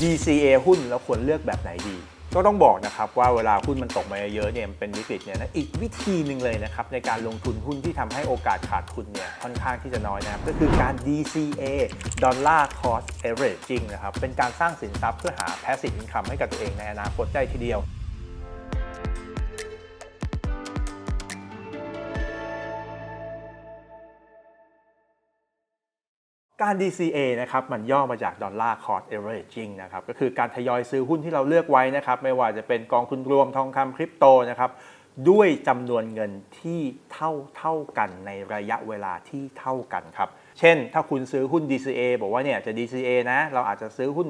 DCA หุ้นเราควรเลือกแบบไหนดี ก็ต้องบอกนะครับว่าเวลาหุ้นมันตกมาเยอะเนี่ยเป็นวิกฤตเนี่ยนะอีกวิธีหนึ่งเลยนะครับในการลงทุนหุ้นที่ทำให้โอกาสขาดทุนเนี่ยค่อนข้างที่จะน้อยนะครับก็คือการ DCA Dollar Cost Averaging นะครับเป็นการสร้างสินทรัพย์เพื่อหา passive income ให้กับตัวเองในอนาคตได้ทีเดียว การ DCA นะครับมันย่อมาจาก Dollar Cost Averaging นะครับก็คือการทยอยซื้อหุ้นที่เราเลือกไว้นะครับไม่ว่าจะเป็นกองทุนรวมทองคำคริปโตนะครับด้วยจำนวนเงินที่เท่าเท่ากันในระยะเวลาที่เท่ากันครับ เช่น ถ้าคุณซื้อหุ้น DCA บอกว่าเนี่ยจะ DCA นะเราอาจจะซื้อหุ้น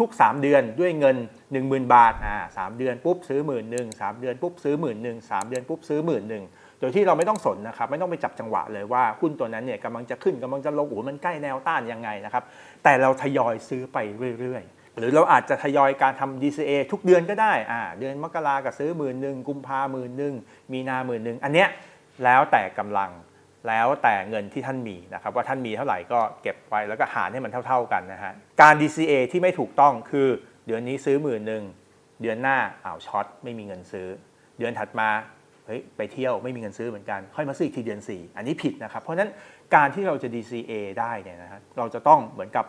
ทุกๆ 3 เดือนด้วยเงิน 10,000 บาทอ่าสามเดือนปุ๊บซื้อหมื่นหนึ่งสามเดือนปุ๊บซื้อหมื่นหนึ่งสามเดือนปุ๊บซื้อหมื่นหนึ่ง โดยที่เราไม่ต้องสนนะครับไม่ต้องไปจับจังหวะเลยว่าหุ้นตัวนั้นเนี่ยกำลังจะขึ้นกำลังจะลงโอ้โหมันใกล้แนวต้านยังไงนะครับแต่เราทยอยซื้อไปเรื่อยๆ หรือเราอาจจะทยอยการทำ DCA ทุกเดือนก็ได้อ่าเดือนมกราก็ซื้อหมื่นหนึ่งกุมภาหมื่นหนึ่งมีนาหมื่นหนึ่งอันเนี้ยแล้วแต่กำลังแล้วแต่เงินที่ท่านมีนะครับว่าท่านมีเท่าไหร่ก็เก็บไว้แล้วก็หารให้มันเท่า ๆกันนะฮะการ DCA ที่ไม่ถูกต้องคือเดือนนี้ซื้อหมื่นหนึ่งเดือนหน้าอ้าวช็อตไม่มีเงินซื้อ เดือนถัดมา เฮ้ยไปเที่ยวไม่มีเงินซื้อเหมือนกัน ค่อยมาซื้ออีกทีเดือน 4 อันนี้ผิดนะครับ เพราะฉะนั้นการที่เราจะ DCA ได้เนี่ยนะฮะเราจะต้องเหมือนกับ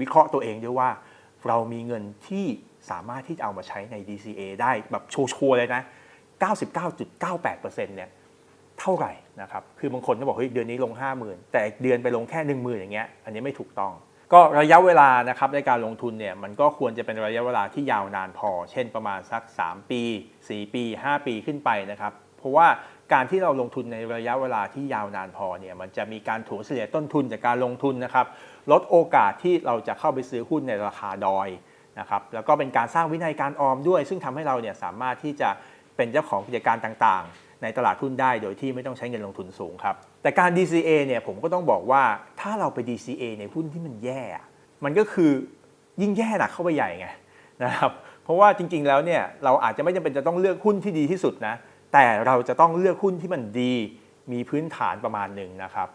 วิเคราะห์ตัวเองด้วยว่า เรามีเงินที่สามารถที่จะเอามาใช้ใน DCA ได้แบบโชว์ๆเลยนะ 99.98%เนี่ยเท่าไหร่นะครับ คือบางคนก็บอกเฮ้ยเดือนนี้ลง 50,000 แต่เดือนไปลงแค่ 10,000 อย่างเงี้ย อันนี้ไม่ถูกต้อง ก็ระยะเวลานะครับในการลงทุนเนี่ยมันก็ควรจะเป็นระยะเวลาที่ยาวนานพอ เช่นประมาณสัก 3 ปี 4 ปี 5 ปีขึ้นไปนะครับ เพราะว่าการที่เราลงทุนในระยะเวลาที่ยาวนานพอเนี่ยมันจะมีการถัวเฉลี่ยต้นทุนจากการลงทุนนะครับลดโอกาสที่เราจะเข้าไปซื้อหุ้นในราคาดอยนะครับแล้วก็เป็นการสร้างวินัยการออมด้วย ซึ่งทำให้เราเนี่ยสามารถที่จะเป็นเจ้าของกิจการต่างๆ ในตลาดหุ้นได้โดยที่ไม่ต้องใช้เงินลงทุนสูงครับแต่การ DCA เนี่ยผมก็ต้องบอกว่าถ้าเราไป DCA ในหุ้นที่มันแย่ มันก็คือยิ่งแย่หนักเข้าไปใหญ่ไงนะครับเพราะว่าจริงๆแล้วเนี่ยเราอาจจะไม่จำเป็นจะต้องเลือกหุ้นที่ดีที่สุดนะ แต่เราจะต้องเลือกหุ้นที่มันดี มีพื้นฐานประมาณหนึ่งนะครับ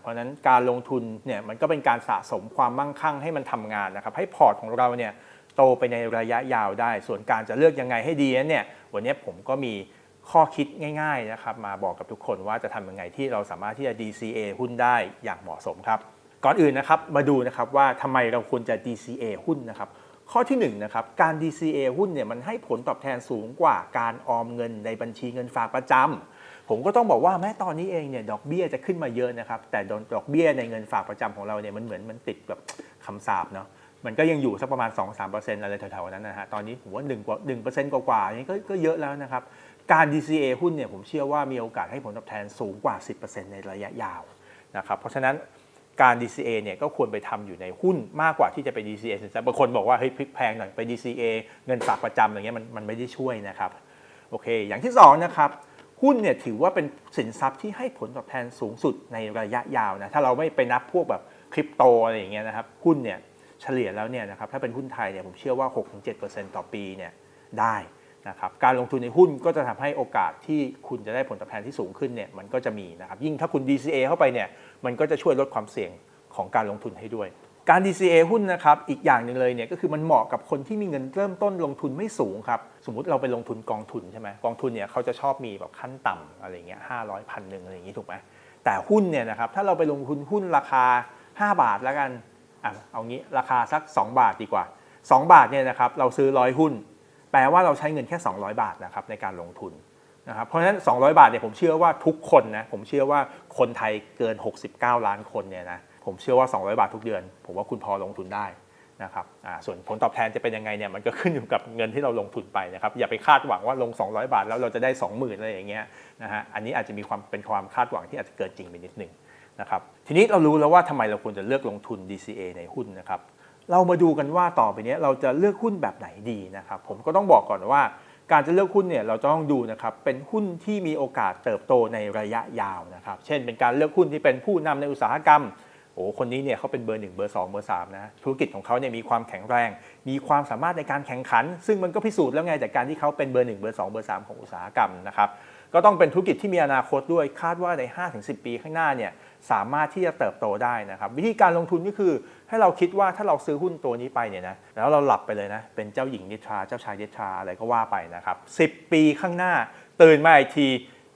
เพราะฉะนั้นการลงทุนเนี่ยมันก็เป็นการสะสมความมั่งคั่งให้มันทำงานนะครับ ให้พอร์ตของเราเนี่ยโตไปในระยะยาวได้ ส่วนการจะเลือกยังไงให้ดีนั้นเนี่ยวันนี้ผมก็มีข้อคิดง่ายๆนะครับมาบอกกับทุกคนว่าจะทำยังไงที่เราสามารถที่จะ DCA หุ้นได้อย่างเหมาะสมครับ ก่อนอื่นนะครับมาดูนะครับว่าทำไมเราควรจะ DCA หุ้นนะครับ ข้อที่1นนะครับการ DCA หุ้นเนี่ยมันให้ผลตอบแทนสูงกว่าการออมเงินในบัญชีเงินฝากประจำผมก็ต้องบอกว่าแม้ตอนนี้เองเนี่ยดอกเบี้ยจะขึ้นมาเยอะนะครับแต่ดอกเบี้ยในเงินฝากประจำของเราเนี่ยมันเหมือนมันติดแบบคำสาปเนาะมันก็ยังอยู่สักประมาณ 2-3%อะไรแถวๆนั้นนะฮะตอนนี้ผมว่า1กว่า1%กว่าๆอย่างนี้ก็ก็เยอะแล้วนะครับการ DCA หุ้นเนี่ยผมเชื่อว่ามีโอกาสให้ผลตอบแทนสูงกว่า 10%ในระยะยาวนะครับเพราะฉะนั้น การ DCA เนี่ยก็ควรไปทำอยู่ในหุ้นมากกว่าที่จะไป DCA สินทรัพย์บางคนบอกว่าเฮ้ยพลิกแพงหน่อยไป DCA เงินฝากประจำอย่างเงี้ยมันมันไม่ได้ช่วยนะครับโอเค อย่างที่2นะครับหุ้นเนี่ยถือว่าเป็นสินทรัพย์ที่ให้ผลตอบแทนสูงสุดในระยะยาวนะถ้าเราไม่ไปนับพวกแบบคริปโตอะไรอย่างเงี้ยนะครับหุ้นเนี่ยเฉลี่ยแล้วเนี่ยนะครับถ้าเป็นหุ้นไทยเนี่ยผมเชื่อว่า 6-7%ต่อปีเนี่ยได้นะครับการลงทุนในหุ้นก็จะทำให้โอกาสที่คุณจะได้ผลตอบแทนที่สูงขึ้นเนี่ยมันก็จะมีนะครับยิ่งถ้าคุณ DCA เข้าไปเนี่ย มันก็จะช่วยลดความเสี่ยงของการลงทุนให้ด้วย การ DCA หุ้นนะครับอีกอย่างหนึ่งเลยเนี่ยก็คือมันเหมาะกับคนที่มีเงินเริ่มต้นลงทุนไม่สูงครับสมมติเราไปลงทุนกองทุนใช่ไหมกองทุนเนี่ยเขาจะชอบมีแบบขั้นต่ำอะไรเงี้ยห้าร้อยพันหนึ่งอะไรอย่างงี้ถูกไหมแต่หุ้นเนี่ยนะครับถ้าเราไปลงทุนหุ้นราคา 5 บาทแล้วกันอะเอางี้ราคาสัก 2 บาทดีกว่า 2 บาทเนี่ยนะครับเราซื้อร้อยหุ้น แปลว่าเราใช้เงินแค่ 200 บาทนะครับในการลงทุน นะครับเพราะฉะนั้น 200 บาทเนี่ยผมเชื่อว่าทุกคนนะผมเชื่อว่าคนไทยเกิน 69 ล้านคนเนี่ยนะผมเชื่อว่า 200 บาททุกเดือน ผมว่าคุณพอลงทุนได้นะครับส่วนผลตอบแทนจะเป็นยังไงเนี่ยมันก็ขึ้นอยู่กับเงินที่เราลงทุนไปนะครับอย่าไปคาดหวังว่าลง 200 บาทแล้วเราจะได้ 20,000อะไรอย่างเงี้ยนะฮะอันนี้อาจจะมีความเป็นความคาดหวังที่อาจจะเกินจริงไปนิดนึงนะครับทีนี้เรารู้แล้วว่าทำไมเราควรจะเลือกลงทุน DCA ในหุ้นนะครับเรามาดูกันว่าต่อไปนี้เราจะเลือกหุ้นแบบไหนดีนะครับผมก็ต้องบอกก่อนว่า การจะเลือกหุ้นเนี่ยเราจะต้องดูนะครับเป็นหุ้นที่มีโอกาสเติบโตในระยะยาวนะครับเช่น เป็นการเลือกหุ้นที่เป็นผู้นำในอุตสาหกรรมโอ้คนนี้เนี่ยเขาเป็นเบอร์หนึ่งเบอร์สองเบอร์สามนะธุรกิจของเขาเนี่ยมีความแข็งแรง มีความสามารถในการแข่งขัน ซึ่งมันก็พิสูจน์แล้วไงจากการที่เขาเป็นเบอร์หนึ่งเบอร์สองเบอร์สามของอุตสาหกรรมนะครับ ก็ต้องเป็นธุรกิจที่มีอนาคตด้วยคาดว่าใน 5-10 ปีข้างหน้าเนี่ยสามารถที่จะเติบโตได้นะครับ วิธีการลงทุนก็คือให้เราคิดว่าถ้าเราซื้อหุ้นตัวนี้ไปเนี่ยนะแล้วเราหลับไปเลยนะ เป็นเจ้าหญิงนิทราเจ้าชายนิทราอะไรก็ว่าไปนะครับ 10 ปีข้างหน้า ตื่นมาอีกที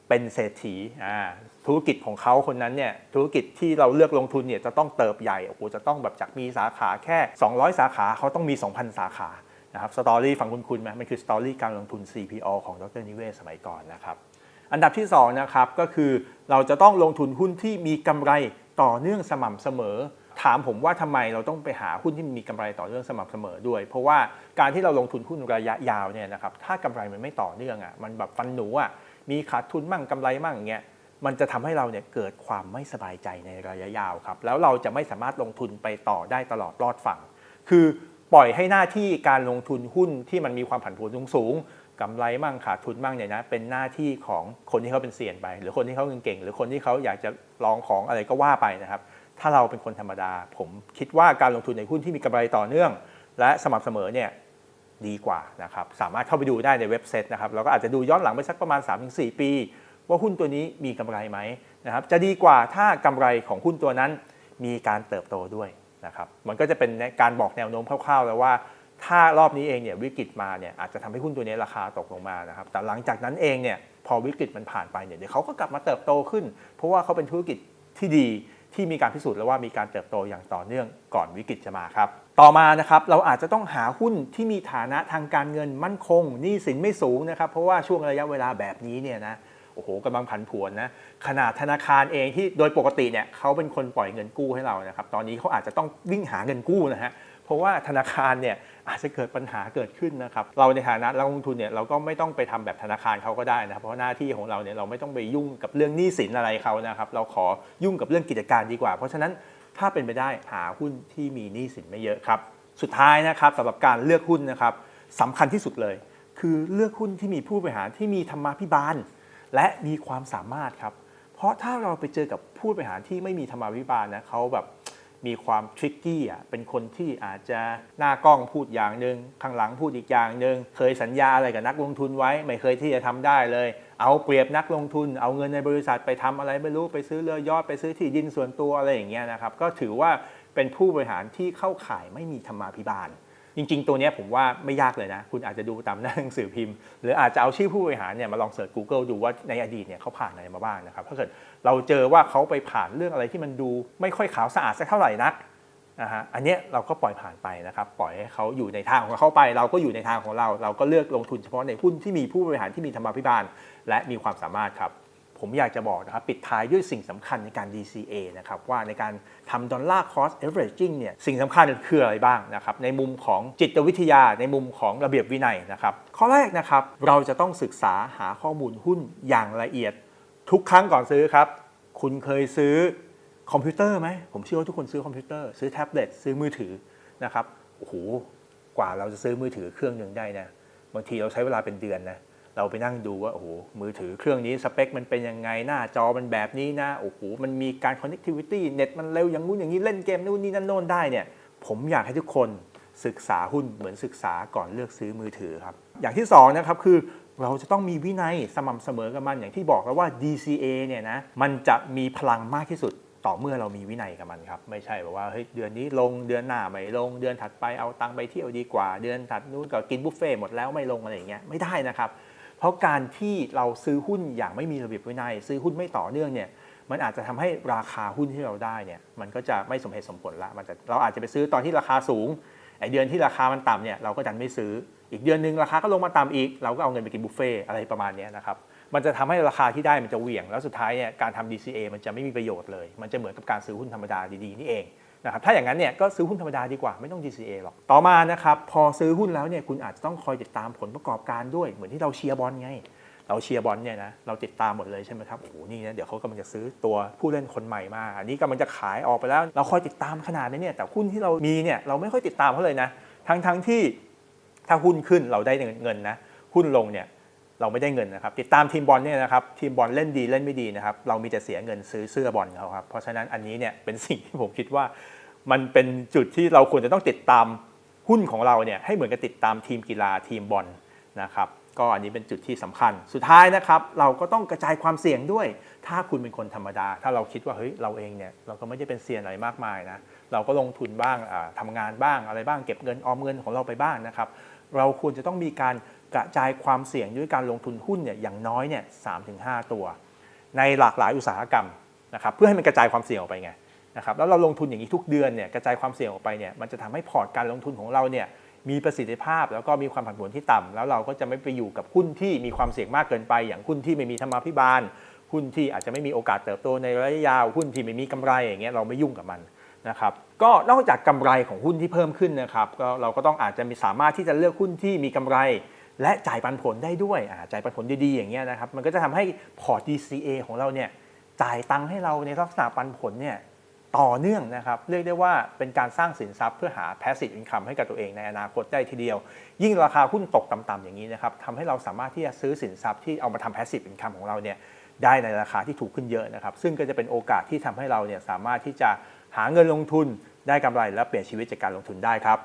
เป็นเศรษฐีอ่าธุรกิจของเขาคนนั้นเนี่ยธุรกิจที่เราเลือกลงทุนเนี่ยจะต้องเติบใหญ่โอ้โหจะต้องแบบจากมีสาขาแค่ 200 สาขาเขาต้องมี 2,000 สาขานะครับสตอรี่ฟังคุณคุณไหมมันคือสตอรี่การลงทุน CPO ของดรนิเวศสมัยก่อนนะครับ อันดับที่2นะครับก็คือเราจะต้องลงทุนหุ้นที่มีกำไรต่อเนื่องสม่ำเสมอ ถามผมว่าทำไมเราต้องไปหาหุ้นที่มีกำไรต่อเนื่องสม่ำเสมอด้วย เพราะว่าการที่เราลงทุนหุ้นระยะยาวเนี่ยนะครับถ้ากำไรมันไม่ต่อเนื่องอะมันแบบฟันหนูอะมีขาดทุนมั่งกำไรมั่งอย่างเงี้ยมันจะทำให้เราเนี่ยเกิดความไม่สบายใจในระยะยาวครับแล้วเราจะไม่สามารถลงทุนไปต่อได้ตลอดรอดฝั่ง คือปล่อยให้หน้าที่การลงทุนหุ้นที่มันมีความผันผวนสูง กำไรมั่งขาดทุนมั่งเนี่ยนะเป็นหน้าที่ของคนที่เขาเป็นเซียนไป หรือคนที่เขาเก่งๆหรือคนที่เขาอยากจะลองของอะไรก็ว่าไปนะครับ ถ้าเราเป็นคนธรรมดา ผมคิดว่าการลงทุนในหุ้นที่มีกำไรต่อเนื่อง และสม่ำเสมอเนี่ยดีกว่านะครับสามารถเข้าไปดูได้ในเว็บไซต์นะครับเราก็อาจจะดูย้อนหลังไปสักประมาณ 3-4 ปี ว่าหุ้นตัวนี้มีกำไรไหมนะครับจะดีกว่าถ้ากำไรของหุ้นตัวนั้นมีการเติบโตด้วยนะครับมันก็จะเป็นการบอกแนวโน้มคร่าวๆ แล้วว่า ถ้ารอบนี้เองเนี่ยวิกฤตมาเนี่ยอาจจะทำให้หุ้นตัวนี้ราคาตกลงมานะครับแต่หลังจากนั้นเองเนี่ยพอวิกฤตมันผ่านไปเนี่ยเดี๋ยวเขาก็กลับมาเติบโตขึ้น เพราะว่าเขาเป็นธุรกิจที่ดีที่มีการพิสูจน์แล้วว่ามีการเติบโตอย่างต่อเนื่องก่อนวิกฤตจะมาครับ ต่อมานะครับเราอาจจะต้องหาหุ้นที่มีฐานะทางการเงินมั่นคงหนี้สินไม่สูงนะครับเพราะว่าช่วงระยะเวลาแบบนี้เนี่ยนะโอ้โหกำลังผันผวนนะขนาดธนาคารเองที่โดยปกติเนี่ยเขาเป็นคนปล่อยเงินกู้ให้เรานะครับตอนนี้เขาอาจจะต้องวิ่งหาเงินกู้นะฮะ เพราะว่าธนาคารเนี่ยอาจจะเกิดปัญหาเกิดขึ้นนะครับ เราในฐานะนักลงทุนเนี่ยเราก็ไม่ต้องไปทำแบบธนาคารเขาก็ได้นะครับเพราะหน้าที่ของเราเนี่ยเราไม่ต้องไปยุ่งกับเรื่องหนี้สินอะไรเขานะครับ เราขอยุ่งกับเรื่องกิจการดีกว่า เพราะฉะนั้นถ้าเป็นไปได้หาหุ้นที่มีหนี้สินไม่เยอะครับ สุดท้ายนะครับสำหรับการเลือกหุ้นนะครับสำคัญที่สุดเลย คือเลือกหุ้นที่มีผู้บริหารที่มีธรรมาภิบาล และมีความสามารถครับ เพราะถ้าเราไปเจอกับผู้บริหารที่ไม่มีธรรมาภิบาลนะเขาแบบ มีความทริกกี้อะเป็นคนที่อาจจะหน้ากล้องพูดอย่างหนึ่งข้างหลังพูดอีกอย่างหนึ่งเคยสัญญาอะไรกับนักลงทุนไว้ ไม่เคยที่จะทำได้เลย เอาเปรียบนักลงทุน เอาเงินในบริษัทไปทำอะไรไม่รู้ไปซื้อเรือยอดไปซื้อที่ดินส่วนตัวอะไรอย่างเงี้ยนะครับก็ถือว่าเป็นผู้บริหารที่เข้าข่ายไม่มีธรรมาภิบาล จริง ๆ ตัวนี้ผมว่าไม่ยากเลยนะ คุณอาจจะดูตามหน้าหนังสือพิมพ์ หรืออาจจะเอาชื่อผู้บริหารเนี่ยมาลองเสิร์ช Google ดูว่าในอดีตเนี่ยเขาผ่านอะไรมาบ้างนะครับถ้าเกิดเราเจอว่าเขาไปผ่านเรื่องอะไรที่มันดูไม่ค่อยขาวสะอาดสักเท่าไหร่นักนะฮะอันนี้เราก็ปล่อยผ่านไปนะครับปล่อยให้เขาอยู่ในทางของเขาไป เราก็อยู่ในทางของเรา เราก็เลือกลงทุนเฉพาะในหุ้นที่มีผู้บริหารที่มีธรรมาภิบาลและมีความสามารถครับ ผมอยากจะบอกนะครับ ปิดท้ายด้วยสิ่งสำคัญในการ DCA นะครับ ว่าในการทำดอลลาร์คอสเอเวอเรจิ้งเนี่ยสิ่งสำคัญคืออะไรบ้างนะครับ ในมุมของจิตวิทยาในมุมของระเบียบวินัยนะครับ ข้อแรกนะครับ เราจะต้องศึกษาหาข้อมูลหุ้นอย่างละเอียด ทุกครั้งก่อนซื้อครับ คุณเคยซื้อคอมพิวเตอร์ไหมผมเชื่อว่าทุกคนซื้อคอมพิวเตอร์ซื้อแท็บเล็ตซื้อมือถือนะครับโอ้โหกว่าเราจะซื้อมือถือเครื่องหนึ่งได้นะบางทีเราใช้เวลาเป็นเดือนนะ เราไปนั่งดูว่าโอ้โหมือถือเครื่องนี้สเปคมันเป็นยังไงหน้าจอมันแบบนี้นะโอ้โหมันมีการ connectivity เน็ตมันเร็วอย่างงู้นอย่างนี้เล่นเกมนู่นนี่นั่นโน่นได้เนี่ยผมอยากให้ทุกคนศึกษาหุ้นเหมือนศึกษาก่อนเลือกซื้อมือถือครับ อย่างที่สองนะครับคือเราจะต้องมีวินัยสม่ำเสมอกับมันอย่างที่บอกแล้วว่า DCA เนี่ยนะมันจะมีพลังมากที่สุดต่อเมื่อเรามีวินัยกับมันครับ ไม่ใช่แบบว่าเฮ้ยเดือนนี้ลงเดือนหน้าไม่ลงเดือนถัดไปเอาตังค์ไปเที่ยวดีกว่า เดือนถัดนู้นก็กินบุฟเฟ่หมดแล้วไม่ลงอะไรอย่างเงี้ยไม่ได้นะครับ เพราะการที่เราซื้อหุ้นอย่างไม่มีระเบียบวินัย ซื้อหุ้นไม่ต่อเนื่องเนี่ยมันอาจจะทำให้ราคาหุ้นที่เราได้เนี่ยมันก็จะไม่สมเหตุสมผลละมันจะเราอาจจะไปซื้อตอนที่ราคาสูงไอเดือนที่ราคามันต่ำเนี่ยเราก็ดันไม่ซื้อ อีกเดือนหนึ่งราคาก็ลงมาต่ำอีก เราก็เอาเงินไปกินบุฟเฟ่ต์อะไรประมาณนี้นะครับมันจะทำให้ราคาที่ได้มันจะเหวี่ยง แล้วสุดท้ายเนี่ยการทำ DCA มันจะไม่มีประโยชน์เลย มันจะเหมือนกับการซื้อหุ้นธรรมดาดีๆนี่เอง นะครับถ้าอย่างนั้นเนี่ยก็ซื้อหุ้นธรรมดาดีกว่าไม่ต้อง DCA หรอก ต่อมานะครับพอซื้อหุ้นแล้วเนี่ยคุณอาจจะต้องคอยติดตามผลประกอบการด้วย เหมือนที่เราเชียร์บอลไง เราเชียร์บอลเนี่ยนะเราติดตามหมดเลยใช่ไหมครับโอ้โหนี่นะเดี๋ยวเขากำลังจะซื้อตัวผู้เล่นคนใหม่มา อันนี้กำลังจะขายออกไปแล้ว เราคอยติดตามขนาดนี้เนี่ยแต่หุ้นที่เรามีเนี่ยเราไม่ค่อยติดตามเขาเลยนะทั้งทั้งที่ถ้าหุ้นขึ้นเราได้เงินนะหุ้นลงเนี่ยเราไม่ได้เงินนะครับติดตามทีมบอลเนี่ยนะครับทีมบอลเล่นดีเล่นไม่ดีนะครับเรามีแต่เสียเงินซื้อเสื้อบอลเขาครับเพราะฉะนั้นอันนี้เนี่ยเป็นสิ่งที่ผมคิดว่า มันเป็นจุดที่เราควรจะต้องติดตามหุ้นของเราเนี่ยให้เหมือนกับติดตามทีมกีฬาทีมบอลนะครับก็อันนี้เป็นจุดที่สำคัญ สุดท้ายนะครับ เราก็ต้องกระจายความเสี่ยงด้วย ถ้าคุณเป็นคนธรรมดา ถ้าเราคิดว่าเฮ้ยเราเองเนี่ยเราก็ไม่ได้เป็นเซียนอะไรมากมายนะเราก็ลงทุนบ้างทำางานบ้างอะไรบ้างเก็บเงินออมเงินของเราไปบ้างนะครับ เราควรจะต้องมีการกระจายความเสี่ยงด้วยการลงทุนหุ้นเนี่ยอย่างน้อยเนี่ยสามถึงห้าตัว ในหลากหลายอุตสาหกรรมนะครับเพื่อให้มันกระจายความเสี่ยงออกไปไง นะครับแล้วเราลงทุนอย่างนี้ทุกเดือนเนี่ยกระจายความเสี่ยงออกไปเนี่ยมันจะทำให้พอร์ตการลงทุนของเราเนี่ยมีประสิทธิภาพแล้วก็มีความผันผวนที่ต่ำแล้วเราก็จะไม่ไปอยู่กับหุ้นที่มีความเสี่ยงมากเกินไป อย่างหุ้นที่ไม่มีธรรมาภิบาลหุ้นที่อาจจะไม่มีโอกาสเติบโตในระยะยาวหุ้นที่ไม่มีกำไรอย่างเงี้ยเราไม่ยุ่งกับมันนะครับก็นอกจากกำไรของหุ้นที่เพิ่มขึ้นนะครับก็เราก็ต้องอาจจะมีสามารถที่จะเลือกหุ้นที่มีกำไร และจ่ายปันผลได้ด้วยอ่าจ่ายปันผลดีๆอย่างเงี้ยนะครับมันก็จะทำให้พอร์ต DCA ของเราเนี่ยจ่ายตังค์ให้เราในลักษณะปันผลเนี่ย ต่อเนื่องนะครับเรียกได้ว่าเป็นการสร้างสินทรัพย์เพื่อหา passive income ให้กับตัวเองในอนาคตได้ทีเดียว ยิ่งราคาหุ้นตกต่ำๆอย่างนี้นะครับทำให้เราสามารถที่จะซื้อสินทรัพย์ที่เอามาทำ passive income ของเราเนี่ยได้ในราคาที่ถูกขึ้นเยอะนะครับ ซึ่งก็จะเป็นโอกาสที่ทำให้เราเนี่ยสามารถที่จะหาเงินลงทุนได้กำไรและเปลี่ยนชีวิตจากการลงทุนได้ครับ